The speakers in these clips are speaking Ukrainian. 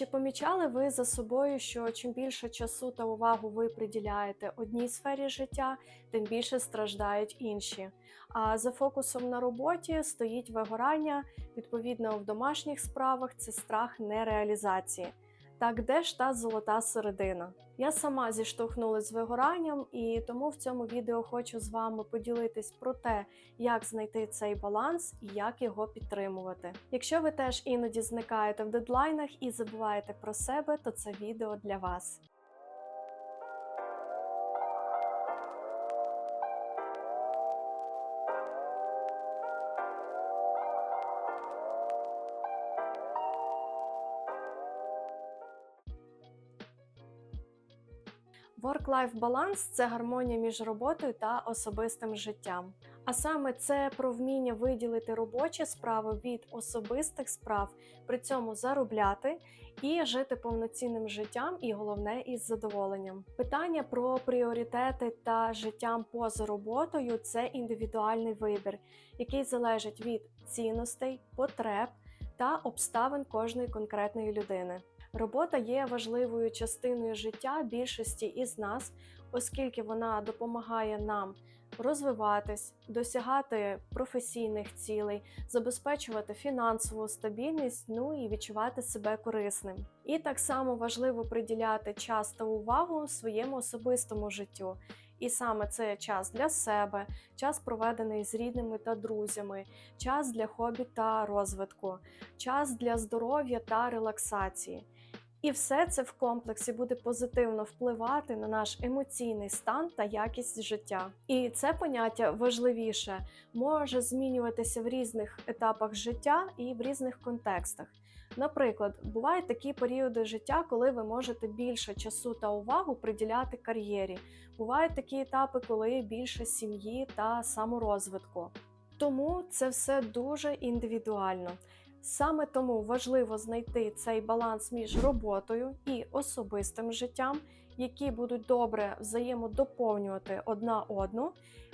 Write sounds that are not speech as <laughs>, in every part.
Чи помічали ви за собою, що чим більше часу та увагу ви приділяєте одній сфері життя, тим більше страждають інші? А за фокусом на роботі стоїть вигорання, відповідно в домашніх справах це страх нереалізації. Так, де ж та золота середина? Я сама зіштовхнулася з вигоранням, і тому в цьому відео хочу з вами поділитись про те, як знайти цей баланс і як його підтримувати. Якщо ви теж іноді зникаєте в дедлайнах і забуваєте про себе, то це відео для вас. Work-life баланс це гармонія між роботою та особистим життям. А саме це про вміння виділити робочі справи від особистих справ, при цьому заробляти і жити повноцінним життям, і головне із задоволенням. Питання про пріоритети та життям поза роботою це індивідуальний вибір, який залежить від цінностей, потреб та обставин кожної конкретної людини. Робота є важливою частиною життя більшості із нас, оскільки вона допомагає нам розвиватись, досягати професійних цілей, забезпечувати фінансову стабільність, ну і відчувати себе корисним. І так само важливо приділяти час та увагу своєму особистому життю. І саме це час для себе, час проведений з рідними та друзями, час для хобі та розвитку, час для здоров'я та релаксації. І все це в комплексі буде позитивно впливати на наш емоційний стан та якість життя. І це поняття важливіше може змінюватися в різних етапах життя і в різних контекстах. Наприклад, бувають такі періоди життя, коли ви можете більше часу та увагу приділяти кар'єрі. Бувають такі етапи, коли більше сім'ї та саморозвитку. Тому це все дуже індивідуально. Саме тому важливо знайти цей баланс між роботою і особистим життям, які будуть добре взаємодоповнювати одна одну,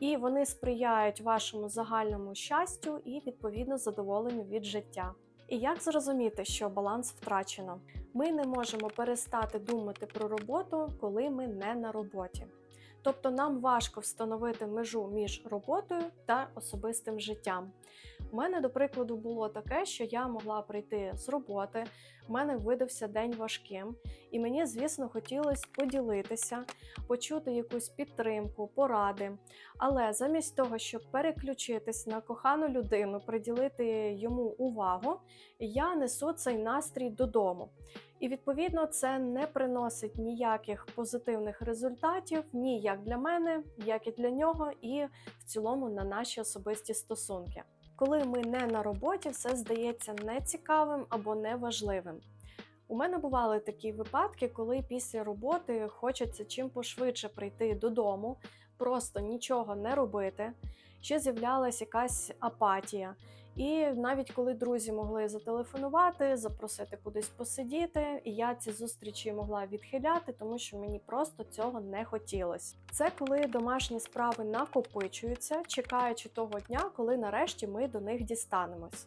і вони сприяють вашому загальному щастю і відповідно задоволенню від життя. І як зрозуміти, що баланс втрачено? Ми не можемо перестати думати про роботу, коли ми не на роботі. Тобто нам важко встановити межу між роботою та особистим життям. У мене, до прикладу, було таке, що я могла прийти з роботи, в мене видався день важким, і мені, звісно, хотілося поділитися, почути якусь підтримку, поради. Але замість того, щоб переключитись на кохану людину, приділити йому увагу, я несу цей настрій додому. І відповідно це не приносить ніяких позитивних результатів ні як для мене, як і для нього, і в цілому на наші особисті стосунки. Коли ми не на роботі, все здається нецікавим або неважливим. У мене бували такі випадки, коли після роботи хочеться чим пошвидше прийти додому, просто нічого не робити. Ще з'являлась якась апатія. І навіть коли друзі могли зателефонувати, запросити кудись посидіти, і я ці зустрічі могла відхиляти, тому що мені просто цього не хотілося. Це коли домашні справи накопичуються, чекаючи того дня, коли нарешті ми до них дістанемось.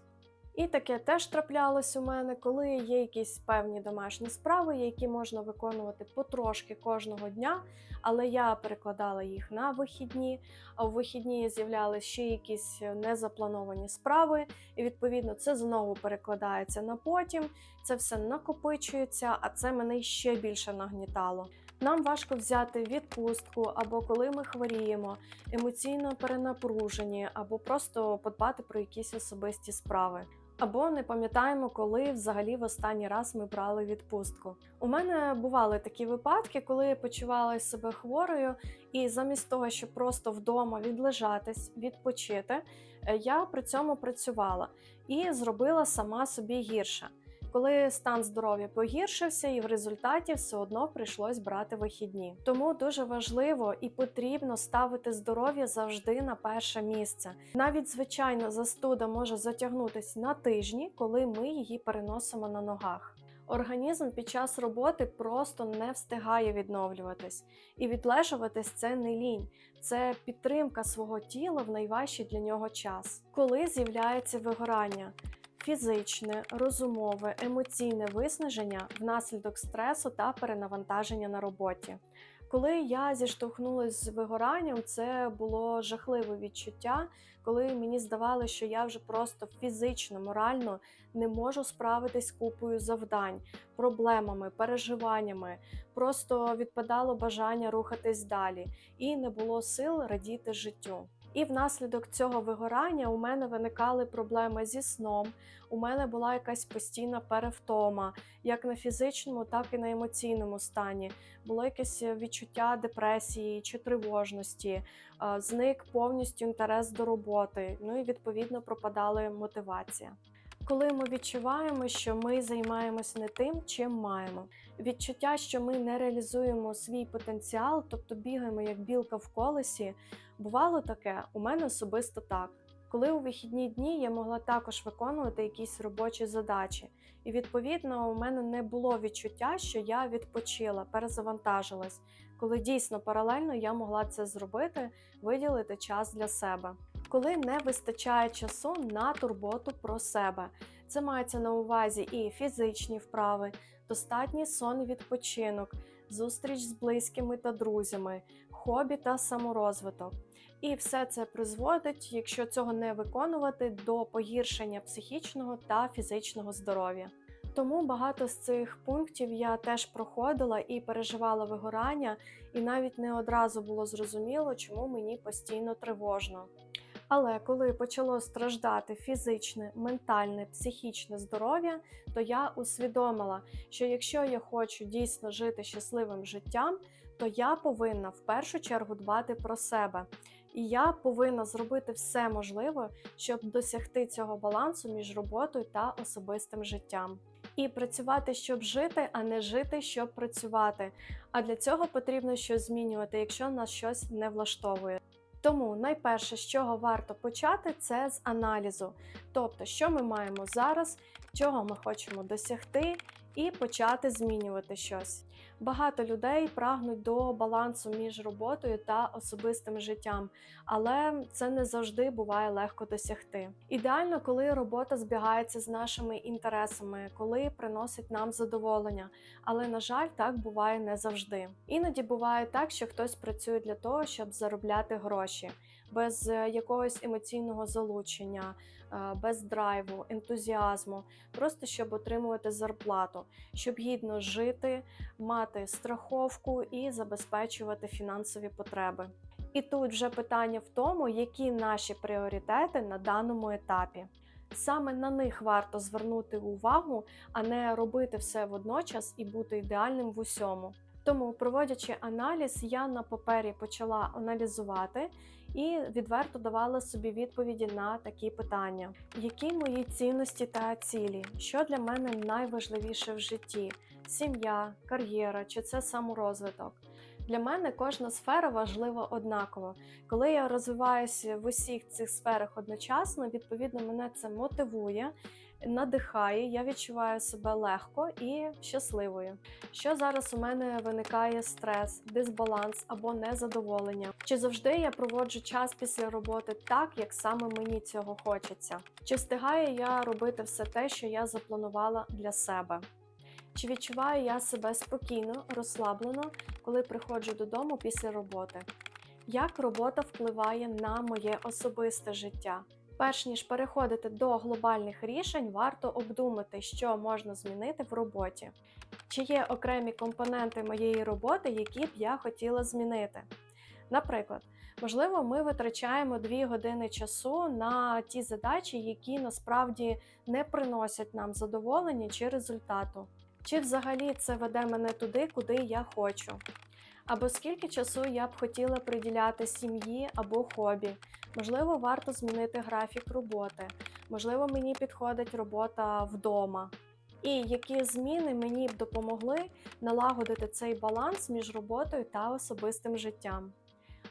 І таке теж траплялось у мене, коли є якісь певні домашні справи, які можна виконувати потрошки кожного дня, але я перекладала їх на вихідні, а в вихідні з'являлися ще якісь незаплановані справи, і відповідно це знову перекладається на потім, це все накопичується, а це мене ще більше нагнітало. Нам важко взяти відпустку, або коли ми хворіємо, емоційно перенапружені, або просто подбати про якісь особисті справи. Або не пам'ятаємо, коли взагалі в останній раз ми брали відпустку. У мене бували такі випадки, коли я почувала себе хворою, і замість того, щоб просто вдома відлежатись, відпочити, я при цьому працювала і зробила сама собі гірше. Коли стан здоров'я погіршився, і в результаті все одно прийшлось брати вихідні. Тому дуже важливо і потрібно ставити здоров'я завжди на перше місце. Навіть звичайно застуда може затягнутися на тижні, коли ми її переносимо на ногах. Організм під час роботи просто не встигає відновлюватись, і відлежуватись це не лінь, це підтримка свого тіла в найважчий для нього час. Коли з'являється вигорання. Фізичне, розумове, емоційне виснаження внаслідок стресу та перенавантаження на роботі. Коли я зіштовхнулася з вигоранням, це було жахливе відчуття, коли мені здавалося, що я вже просто фізично, морально не можу справитись купою завдань, проблемами, переживаннями. Просто відпадало бажання рухатись далі, і не було сил радіти життю. І внаслідок цього вигорання у мене виникали проблеми зі сном. У мене була якась постійна перевтома, як на фізичному, так і на емоційному стані. Було якесь відчуття депресії чи тривожності, зник повністю інтерес до роботи. Ну і відповідно пропадала мотивація. Коли ми відчуваємо, що ми займаємось не тим, чим маємо, відчуття, що ми не реалізуємо свій потенціал, тобто бігаємо як білка в колесі, бувало таке, у мене особисто так. Коли у вихідні дні я могла також виконувати якісь робочі задачі, і відповідно у мене не було відчуття, що я відпочила, перезавантажилась, коли дійсно паралельно я могла це зробити, виділити час для себе. Коли не вистачає часу на турботу про себе, це мається на увазі і фізичні вправи, достатній сон і відпочинок, зустріч з близькими та друзями, хобі та саморозвиток. І все це призводить, якщо цього не виконувати, до погіршення психічного та фізичного здоров'я. Тому багато з цих пунктів я теж проходила і переживала вигорання, і навіть не одразу було зрозуміло, чому мені постійно тривожно. Але коли почало страждати фізичне, ментальне, психічне здоров'я, то я усвідомила, що якщо я хочу дійсно жити щасливим життям, то я повинна в першу чергу дбати про себе. І я повинна зробити все можливе, щоб досягти цього балансу між роботою та особистим життям. І працювати, щоб жити, а не жити, щоб працювати. А для цього потрібно щось змінювати, якщо нас щось не влаштовує. Тому найперше, з чого варто почати, це з аналізу. Тобто, що ми маємо зараз, чого ми хочемо досягти, і почати змінювати щось. Багато людей прагнуть до балансу між роботою та особистим життям, але це не завжди буває легко досягти. Ідеально, коли робота збігається з нашими інтересами, коли приносить нам задоволення. Але на жаль, так буває не завжди. Іноді буває так, що хтось працює для того, щоб заробляти гроші. Без е, якогось емоційного залучення, е, без драйву, ентузіазму, просто щоб отримувати зарплату, щоб гідно жити, мати страховку і забезпечувати фінансові потреби. І тут вже питання в тому, які наші пріоритети на даному етапі. Саме на них варто звернути увагу, а не робити все водночас і бути ідеальним в усьому. Тому, проводячи аналіз, я на папері почала аналізувати і відверто давала собі відповіді на такі питання: які мої цінності та цілі, що для мене найважливіше в житті: сім'я, кар'єра чи це саморозвиток. Для мене кожна сфера важлива однаково. Коли я розвиваюся в усіх цих сферах одночасно, відповідно, мене це мотивує, надихає, я відчуваю себе легко і щасливою. Що зараз у мене виникає стрес, дисбаланс або незадоволення? Чи завжди я проводжу час після роботи так, як саме мені цього хочеться? Чи встигаю я робити все те, що я запланувала для себе? Чи відчуваю я себе спокійно, розслаблено, коли приходжу додому після роботи? Як робота впливає на моє особисте життя? Перш ніж переходити до глобальних рішень, варто обдумати, що можна змінити в роботі. Чи є окремі компоненти моєї роботи, які б я хотіла змінити? Наприклад, можливо, ми витрачаємо 2 години часу на ті задачі, які насправді не приносять нам задоволення чи результату. Чи взагалі це веде мене туди, куди я хочу? Або скільки часу я б хотіла приділяти сім'ї або хобі? Можливо, варто змінити графік роботи, можливо, мені підходить робота вдома. І які зміни мені б допомогли налагодити цей баланс між роботою та особистим життям?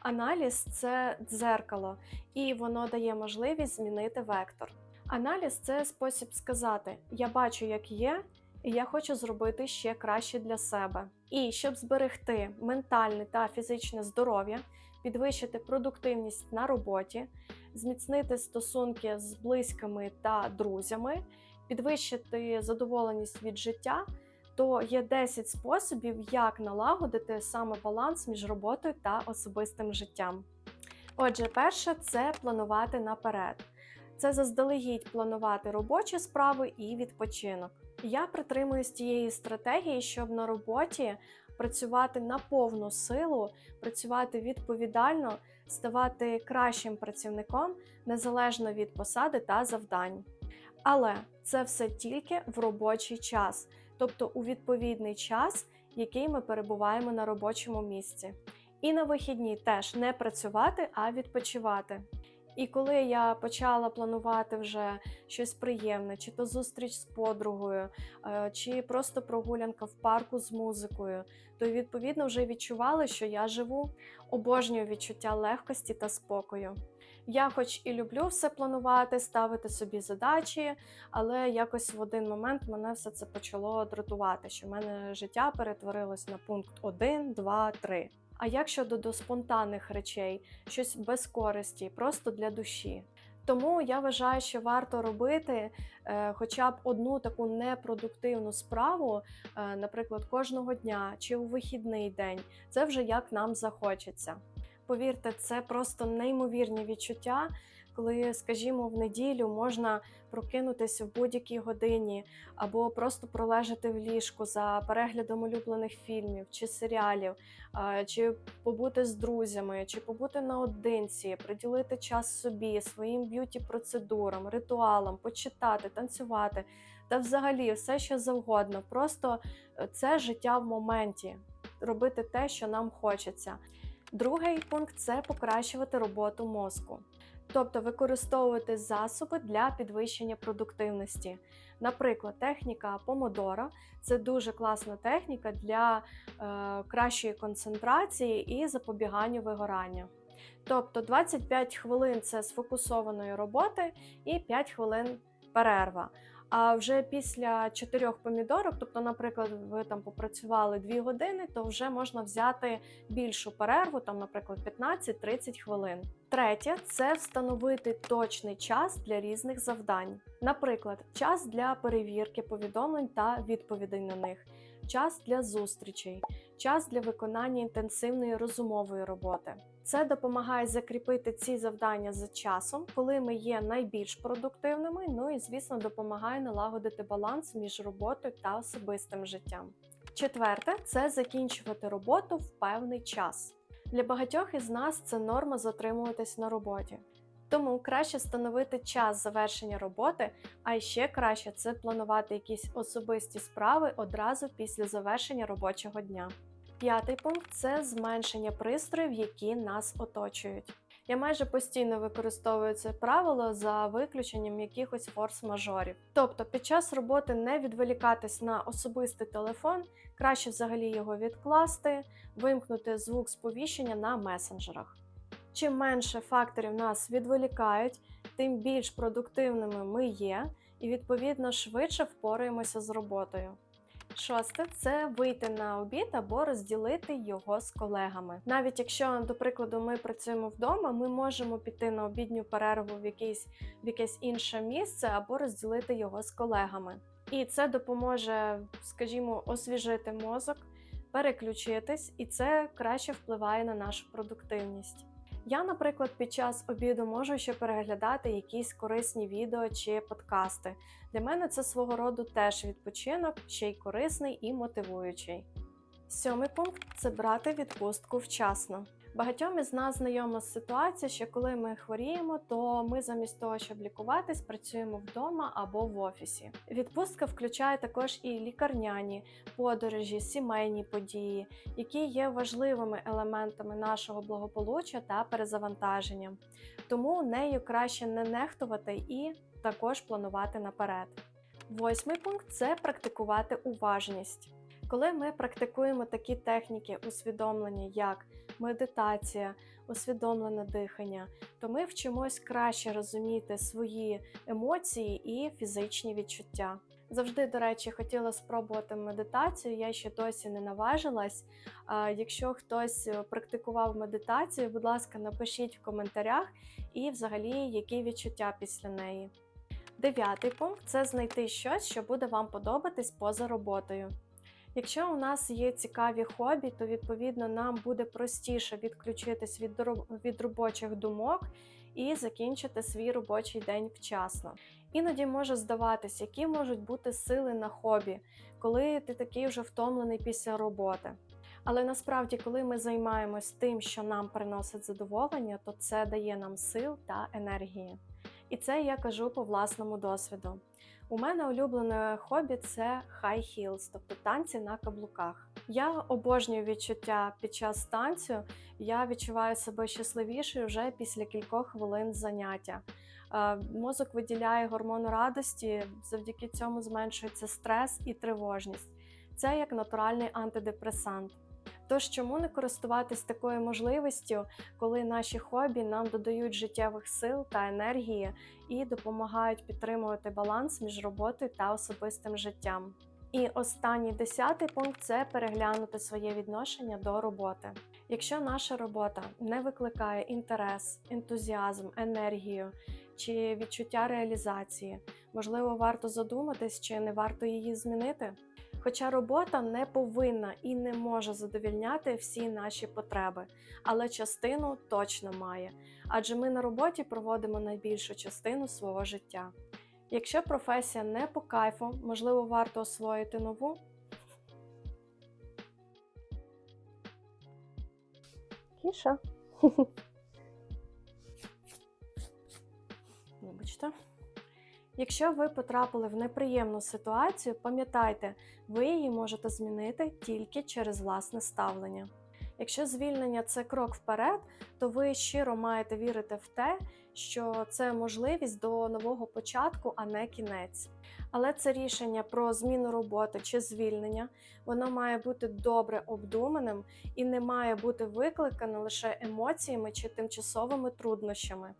Аналіз це дзеркало, і воно дає можливість змінити вектор. Аналіз це спосіб сказати: я бачу, як є, і я хочу зробити ще краще для себе. І щоб зберегти ментальне та фізичне здоров'я, підвищити продуктивність на роботі, зміцнити стосунки з близькими та друзями, підвищити задоволеність від життя, то є 10 способів, як налагодити саме баланс між роботою та особистим життям. Отже, перше це планувати наперед. Це заздалегідь планувати робочі справи і відпочинок. Я притримуюсь тієї стратегії, щоб на роботі працювати на повну силу, працювати відповідально, ставати кращим працівником незалежно від посади та завдань. Але це все тільки в робочий час, тобто у відповідний час, який ми перебуваємо на робочому місці. І на вихідні теж не працювати, а відпочивати. І коли я почала планувати вже щось приємне, чи то зустріч з подругою, е, чи просто прогулянка в парку з музикою, то відповідно вже відчувала, що я живу, обожнюю відчуття легкості та спокою. Я, хоч і люблю все планувати, ставити собі задачі, але якось в один момент мене все це почало дратувати, що в мене життя перетворилось на пункт 1, 2, 3. А як щодо до спонтанних речей, щось без користі, просто для душі. Тому я вважаю, що варто робити е, хоча б одну таку непродуктивну справу, е, наприклад, кожного дня чи у вихідний день. Це вже як нам захочеться. Повірте, це просто неймовірні відчуття, коли, скажімо, в неділю можна прокинутися в будь-якій годині, або просто пролежати в ліжку за переглядом улюблених фільмів чи серіалів, чи побути з друзями, чи побути наодинці, приділити час собі, своїм б'юті-процедурам, ритуалам, почитати, танцювати та взагалі все, що завгодно. Просто е, це життя в моменті, робити те, що нам хочеться. Другий пункт це покращувати роботу мозку, тобто використовувати засоби для підвищення продуктивності. Наприклад, техніка помодора це дуже класна техніка для е, кращої концентрації і запобіганню вигоранню. Тобто 25 хвилин це сфокусованої роботи і 5 хвилин перерва. А вже після чотирьох помідорок, тобто, наприклад, ви там попрацювали 2 години, то вже можна взяти більшу перерву, там, наприклад, 15-30 хвилин. Третє це встановити точний час для різних завдань. Наприклад, час для перевірки повідомлень та відповідей на них, час для зустрічей, час для виконання інтенсивної розумової роботи. Це допомагає закріпити ці завдання за часом, коли ми є найбільш продуктивними. Ну і звісно, допомагає налагодити баланс між роботою та особистим життям. Четверте це закінчувати роботу в певний час. Для багатьох із нас це норма затримуватись на роботі. Тому краще встановити час завершення роботи, а ще краще це планувати якісь особисті справи одразу після завершення робочого дня. П'ятий пункт це зменшення пристроїв, які нас оточують. Я майже постійно використовую це правило за виключенням якихось форс-мажорів. Тобто під час роботи не відволікатись на особистий телефон, краще взагалі його відкласти, вимкнути звук сповіщення на месенджерах. Чим менше факторів нас відволікають, тим більш продуктивними ми є, і відповідно швидше впораємося з роботою. Шосте це вийти на обід або розділити його з колегами. Навіть якщо, до прикладу, ми працюємо вдома, ми можемо піти на обідню перерву в якесь, в якесь інше місце або розділити його з колегами. І це допоможе, скажімо, освіжити мозок, переключитись, і це краще впливає на нашу продуктивність. Я, наприклад, під час обіду можу ще переглядати якісь корисні відео чи подкасти. Для мене це свого роду теж відпочинок, ще й корисний і мотивуючий. Сьомий пункт це брати відпустку вчасно. Багатьом із нас знайома ситуація, що коли ми хворіємо, то ми замість того, щоб лікуватись, працюємо вдома або в офісі. Відпустка включає також і лікарняні подорожі, сімейні події, які є важливими елементами нашого благополуччя та перезавантаження. Тому нею краще не нехтувати і також планувати наперед. Восьмий пункт це практикувати уважність. Коли ми практикуємо такі техніки усвідомлення, як медитація, усвідомлене дихання, то ми вчимось краще розуміти свої емоції і фізичні відчуття. Завжди, до речі, хотіла спробувати медитацію. Я ще досі не наважилась. Якщо хтось е, практикував медитацію, будь ласка, напишіть в коментарях і взагалі які відчуття після неї. Дев'ятий пункт це знайти щось, що буде вам подобатись поза роботою. Якщо у нас є цікаві хобі, то відповідно нам буде простіше відключитись від, від робочих думок і закінчити свій робочий день вчасно. Іноді може здаватись, які можуть бути сили на хобі, коли ти такий вже втомлений після роботи. Але насправді, коли ми займаємось тим, що нам приносить задоволення, то це дає нам сил та енергії. І це я кажу по власному досвіду. У мене улюблене хобі це high heels, тобто танці на каблуках. Я обожнюю відчуття під час танцю. Я відчуваю себе щасливішою вже після кількох хвилин заняття. Е, Мозок виділяє гормон радості, завдяки цьому зменшується стрес і тривожність. Це як натуральний антидепресант. Тож чому не користуватись такою можливістю, коли наші хобі нам додають життєвих сил та енергії і допомагають підтримувати баланс між роботою та особистим життям? І останній десятий пункт це переглянути своє відношення до роботи. Якщо наша робота не викликає інтерес, ентузіазм, енергію чи відчуття реалізації, можливо, варто задуматись, чи не варто її змінити. Хоча робота не повинна і не може задовільняти всі наші потреби, але частину точно має, адже ми на роботі проводимо найбільшу частину свого життя. Якщо професія не по кайфу, можливо, варто освоїти нову. Кіша. Вибачте. Якщо ви потрапили в неприємну ситуацію, пам'ятайте, ви її можете змінити тільки через власне ставлення. Якщо звільнення це крок вперед, то ви щиро маєте вірити в те, що це можливість до нового початку, а не кінець. Але це рішення про зміну роботи чи звільнення, воно має бути добре обдуманим і не має бути викликане лише емоціями чи тимчасовими труднощами.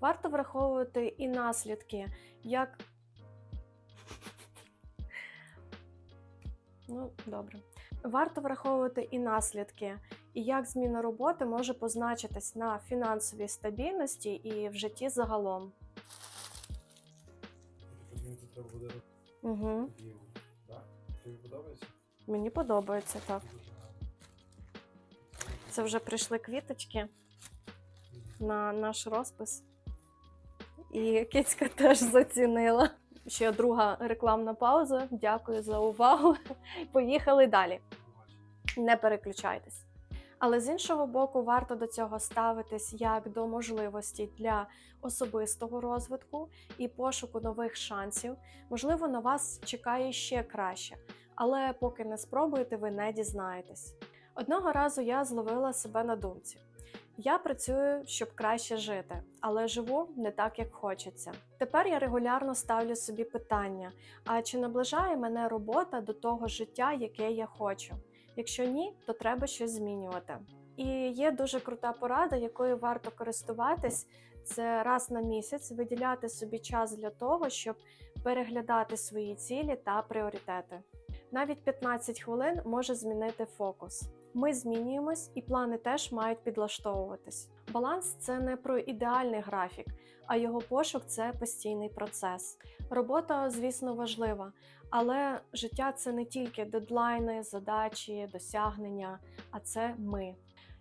Варто враховувати і наслідки, як. Ну, добре. Варто враховувати і наслідки, і як зміна роботи може позначитись на фінансовій стабільності і в житті загалом. Угу. Тобі подобається? Мені подобається так. Це вже прийшли квіточки на наш розпис. І кицька теж зацінила. Ще друга рекламна пауза. Дякую за увагу. <laughs> Поїхали далі. Не переключайтесь. Але з іншого боку, варто до цього ставитись як до можливості для особистого розвитку і пошуку нових шансів. Можливо, на вас чекає ще краще, але поки не спробуєте, ви не дізнаєтесь. Одного разу я зловила себе на думці. Я працюю, щоб краще жити, але живу не так, як хочеться. Тепер я регулярно ставлю собі питання: а чи наближає мене робота до того життя, яке я хочу? Якщо ні, то треба щось змінювати. І є дуже крута порада, якою варто користуватись. Це раз на місяць виділяти собі час для того, щоб переглядати свої цілі та пріоритети. Навіть 15 хвилин може змінити фокус. Ми змінюємось, і плани теж мають підлаштовуватись. Баланс це не про ідеальний графік, а його пошук це постійний процес. Робота, звісно, важлива, але життя це не тільки дедлайни, задачі, досягнення, а це ми.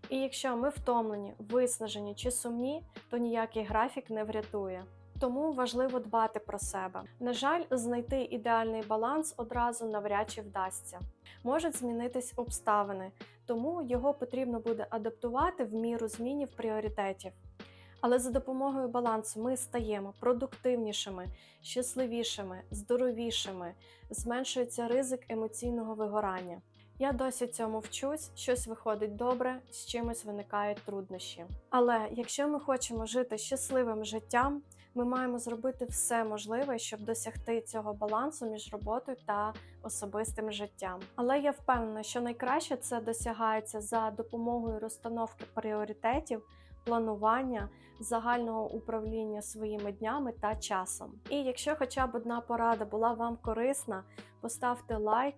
І якщо ми втомлені, виснажені чи сумні, то ніякий графік не врятує. Тому важливо дбати про себе. На жаль, знайти ідеальний баланс одразу навряд чи вдасться. Можуть змінитись обставини, тому його потрібно буде адаптувати в міру змінів пріоритетів. Але за допомогою балансу ми стаємо продуктивнішими, щасливішими, здоровішими, зменшується ризик емоційного вигорання. Я досі цьому вчусь, щось виходить добре, з чимось виникають труднощі. Але якщо ми хочемо жити щасливим життям, ми маємо зробити все можливе, щоб досягти цього балансу між роботою та особистим життям. Але я впевнена, що найкраще це досягається за допомогою розстановки пріоритетів, планування, загального управління своїми днями та часом. І якщо хоча б одна порада була вам корисна, поставте лайк.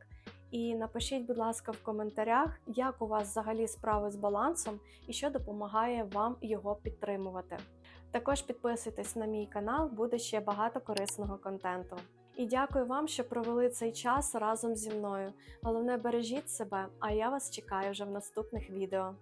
І напишіть, будь ласка, в коментарях, як у вас взагалі справи з балансом і що допомагає вам його підтримувати. Також підписуйтесь на мій канал, буде ще багато корисного контенту. І дякую вам, що провели цей час разом зі мною. Головне, бережіть себе, а я вас чекаю вже в наступних відео.